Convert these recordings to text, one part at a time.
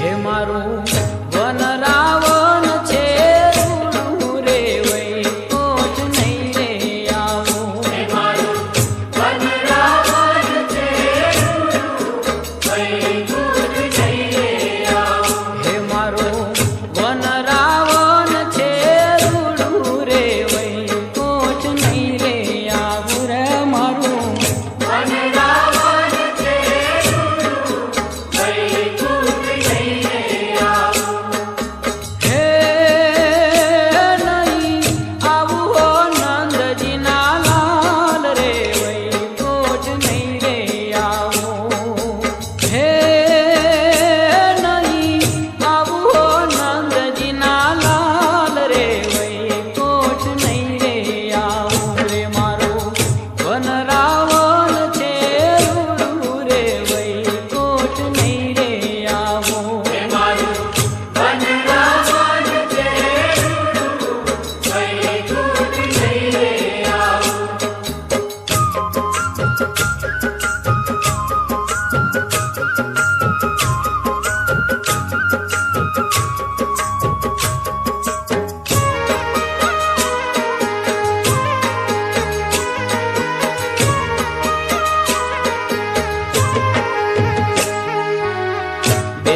હે મારું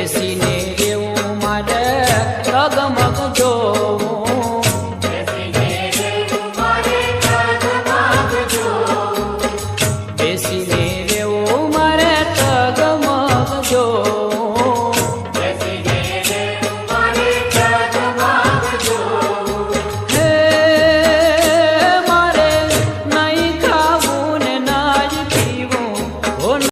બેસીને એવું મારે રગમ